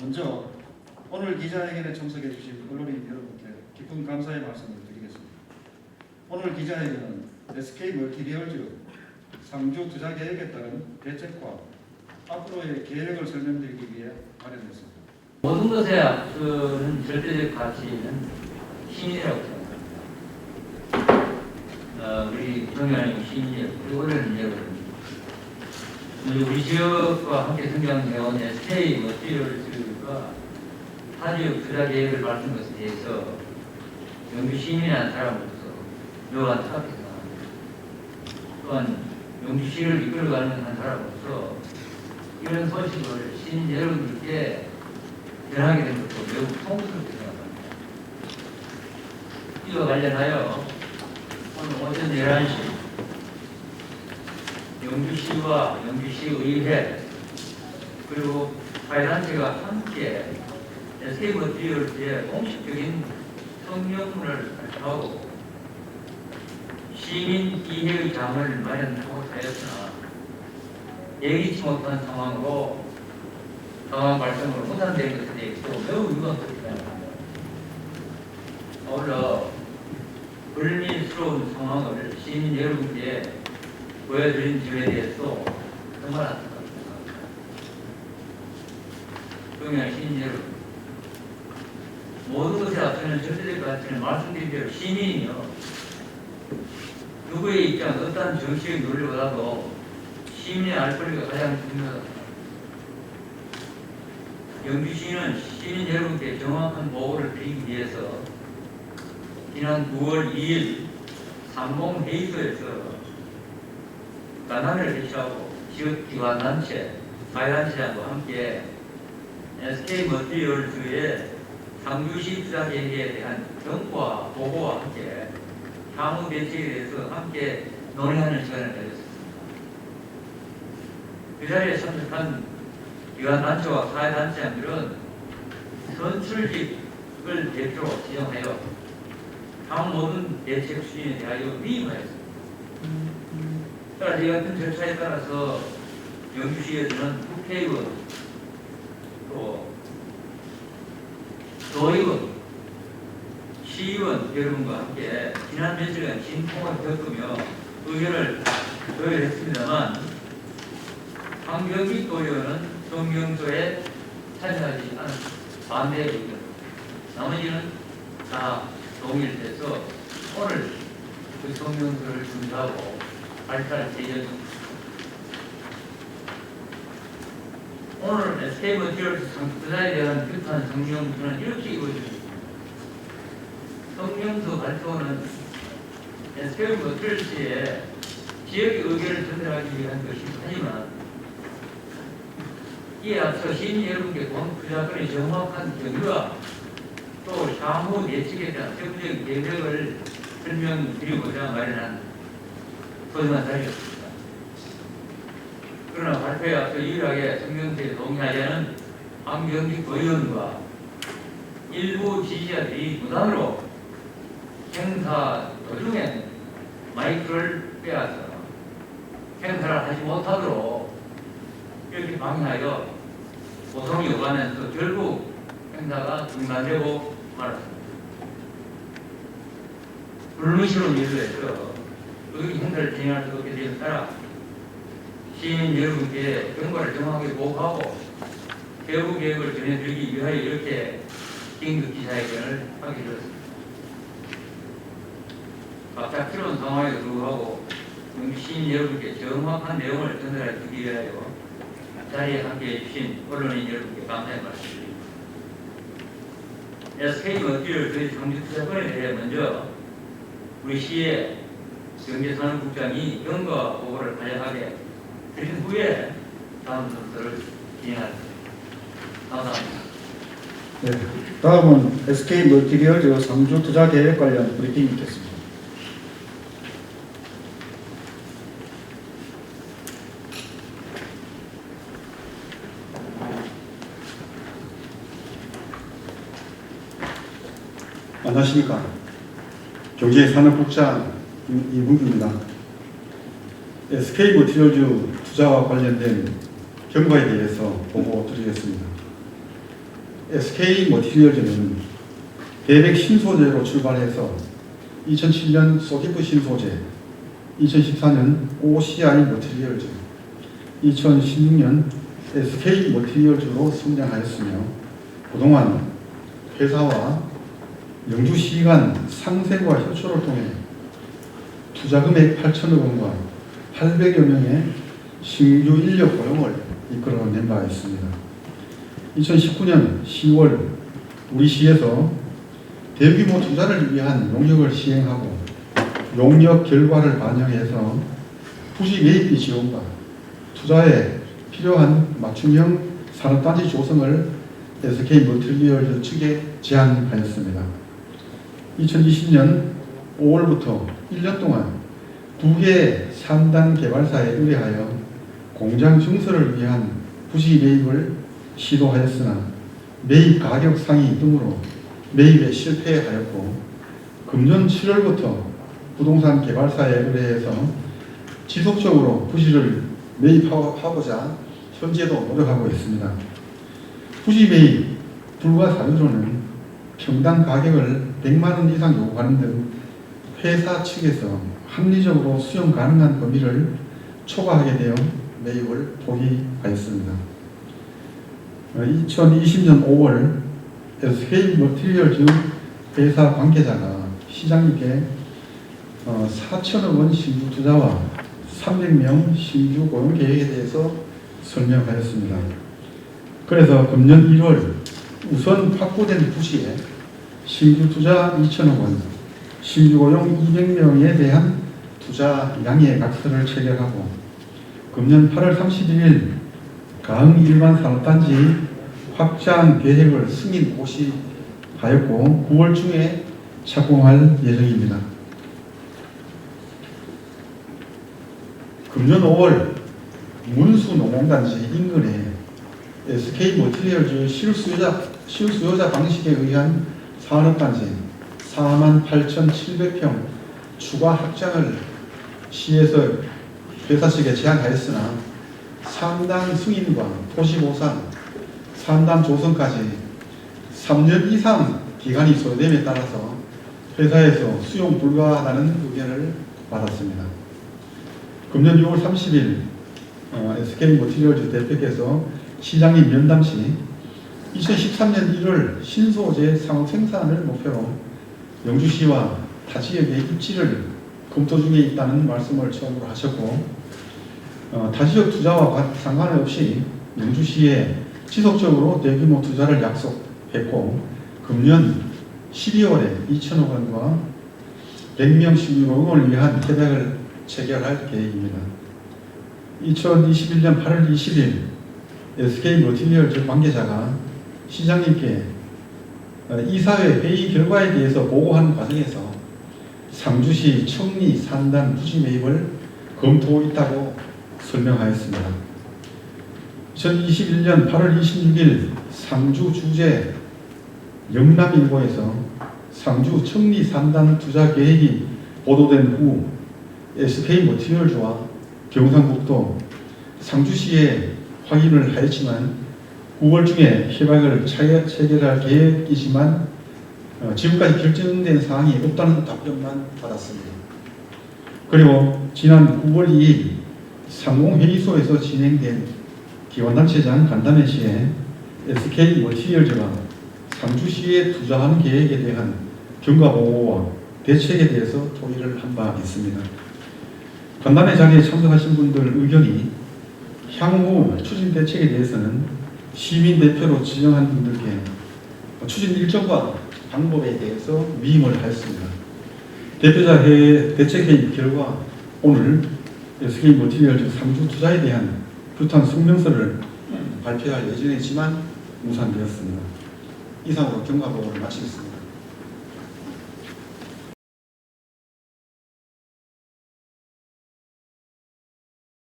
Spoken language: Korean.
먼저 오늘 기자회견에 참석해 주신 언론인 여러분께 깊은 감사의 말씀을 드리겠습니다. 오늘 기자회견은 SK 멀티리얼즈 상주 투자 계획에 따른 대책과 앞으로의 계획을 설명드리기 위해 마련했습니다. 모든 것에 앞서는 절대적 가치는 신이라고 생각합니다. 어, 우리 동양의 신이 오래는 예거든요. 우리 지역과 함께 성장해온 SK 머티리얼즈가 타지역 투자 계획을 말씀 것에 대해서 영주 시민이라는 사람으로서 묘한 생각합니다. 또한 영주 시를 이끌어가는 한 사람으로서 이런 소식을 시민 여러분들께 전하게 된 것도 매우 송구스럽게 생각합니다. 이와 관련하여 오늘 오전 11시 영주시와 영주시의회 그리고 사회단체가 함께 SK머티리얼즈의 공식적인 성명문을 발표하고 시민 이해의 장을 마련하고 하였으나 예기치 못한 상황으로 상황 발생으로 무산된 것에 대해서 매우 유감스럽게 생각합니다. 아울러 불미스러운 상황을 시민 여러분께 보여드린 점에 대해서 정말 안타깝게 생각합니다. 동양 시민 여러분, 모든 것에 앞서는 절대적 가치는 말씀드린 대로 시민이요. 누구의 입장, 어떠한 정치의 논리보다도 시민의 알 권리가 가장 중요하다. 영주시는 시민 여러분께 정확한 보호를 드리기 위해서 지난 9월 2일 상봉회의소에서 간담회를 개최하고 지역기관 단체, 사회단체와 함께 SK머티리얼즈의 상주시 투자 계획에 대한 정보와 보고와 함께 향후 대책에 대해서 함께 논의하는 시간을 가졌습니다. 그 자리에 참석한 기관단체와 사회단체장들은 선출직을 대표로 지정하여 향후 모든 대책 수준에 대하여 위임하였습니다. 이 같은 절차에 따라서 영주시에서는 국회의원 또 도의원 시의원 여러분과 함께 지난 며칠간 진통을 겪으며 의견을 조율했습니다만 황경기 도의원은 성명서에 참여하지 않은 반대 의견. 나머지는 다 동일돼서 오늘 그 성명서를 준비하고 발표할 예정입니다. 오늘 SK머티리얼스 상투자에 대한 규탄 성명서는 이렇게 이루어집니다. 성명서 발표는 SK머티리얼스의 지역의 의견을 전달하기 위한 것이 하지만 이에 앞서 시민 여러분께 본 투자권의 정확한 경위와 또 향후 대책에 대한 세부적인 계획을 설명드리고자 마련한 소중한 자리였습니다. 그러나 발표에 앞서 유일하게 동의하지 않은 황경직 의원과 일부 지지자들이 무단으로 행사 도중에 마이크를 빼앗아 행사를 하지 못하도록 이렇게 방해하여 고성이 오가면서 결국 행사가 중단되고 말았습니다. 불미스러운 일로 해서 그 행사를 진행할 수 없게 되어 따라 시민 여러분께 경과를 정확하게 보고하고 세부 계획을 전해드리기 위하여 이렇게 긴급 기자회견을 하게 되었습니다. 갑작스러운 상황에도 불구하고 시민 여러분께 정확한 내용을 전달해 주기 위하여 자리에 함께해 주신 언론인 여러분께 감사의 말씀드립니다. SK 머티리얼 저희 상주투자권에 대해 먼저 우리 시의 경제산업 국장이 경과 보고를 간략하게 드린 후에 다음 순서를 진행하겠습니다. 감사합니다. 네, 다음은 SK 멀티리얼즈 상주 투자 계획 관련 브리핑이 있겠습니다. 안녕하십니까. 경제산업국장 임- 이문규입니다. SK 머티리얼즈 투자와 관련된 경과에 대해서 보고 드리겠습니다. SK 머티리얼즈는 대백 신소재로 출발해서 2007년 소디프 신소재, 2014년 OCI 머티리얼즈, 2016년 SK 머티리얼즈로 성장하였으며 그동안 회사와 영주시 간 상생과 협조를 통해 투자금액 8천억 원과 800여 명의 신규 인력 고용을 이끌어낸 바 있습니다. 2019년 10월 우리 시에서 대규모 투자를 위한 용역을 시행하고 용역 결과를 반영해서 부지 매입비 지원과 투자에 필요한 맞춤형 산업단지 조성을 SK 멀티리얼즈 측에 제안하였습니다. 2020년 5월부터 1년 동안 두 개의 3단 개발사에 의뢰하여 공장 증설을 위한 부지 매입을 시도하였으나 매입 가격 상위 등으로 매입에 실패하였고 금년 7월부터 부동산 개발사에 의뢰해서 지속적으로 부지를 매입하고자 현재도 노력하고 있습니다. 부지 매입 불가 사유로는 평당 가격을 100만 원 이상 요구하는 등 회사 측에서 합리적으로 수용 가능한 범위를 초과하게 되어 매입을 포기하였습니다. 2020년 5월 SK 머티리얼 즈 회사 관계자가 시장님께 4천억 원 신규 투자와 300명 신규 고용 계획에 대해서 설명하였습니다. 그래서 금년 1월 우선 확보된 부지에 신규 투자 2천억 원, 신규 고용 200명에 대한 투자 양해 각서를 체결하고 금년 8월 31일 가흥 일반 산업단지 확장 계획을 승인 고시하였고 9월 중에 착공할 예정입니다. 금년 5월 문수 노동단지 인근에 SK 머티리얼즈 실수요자, 실수요자 방식에 의한 산업단지 4만 8,700평 추가 확장을 시에서 회사 측에 제안하였으나 3단 승인과 토시 보상, 3단 조성까지 3년 이상 기간이 소요됨에 따라서 회사에서 수용 불가하다는 의견을 받았습니다. 금년 6월 30일 어, SK 모티리얼즈 대표께서 시장님 면담 시 2013년 1월 신소재 상업 생산을 목표로 영주시와 타 지역의 입지를 검토 중에 있다는 말씀을 처음으로 하셨고 어, 타 지역 투자와 관- 상관없이 영주시에 지속적으로 대규모 투자를 약속했고 금년 12월에 2천억 원과 100명 신규 응원을 위한 계약을 체결할 계획입니다. 2021년 8월 20일 SK 머티리얼즈 관계자가 시장님께 어, 이사회 회의 결과에 대해서 보고하는 과정에서 상주시 청리 산단 부지 매입을 검토 있다고 설명하였습니다. 2021년 8월 26일 상주 주재 영남일보에서 상주 청리 산단 투자 계획이 보도된 후 SK 머티리얼즈와 경상북도 상주시에 확인을 하였지만 9월 중에 협약을 체결할 계획이지만 어, 지금까지 결정된 사항이 없다는 답변만 받았습니다. 그리고 지난 9월 2일 상공회의소에서 진행된 기관단체장 간담회 시에 SK 머티리얼즈가 상주시에 투자하는 계획에 대한 경과 보고와 대책에 대해서 토의를 한 바 있습니다. 간담회 자리에 참석하신 분들 의견이 향후 추진 대책에 대해서는 시민 대표로 지정한 분들께 추진 일정과 방법에 대해서 위임을 하였습니다. 대표자 회의 대책 회의 결과 오늘 SK 머티리얼즈 상주 투자에 대한 규탄 성명서를 발표할 예정이지만 무산되었습니다. 이상으로 경과 보고를 마치겠습니다.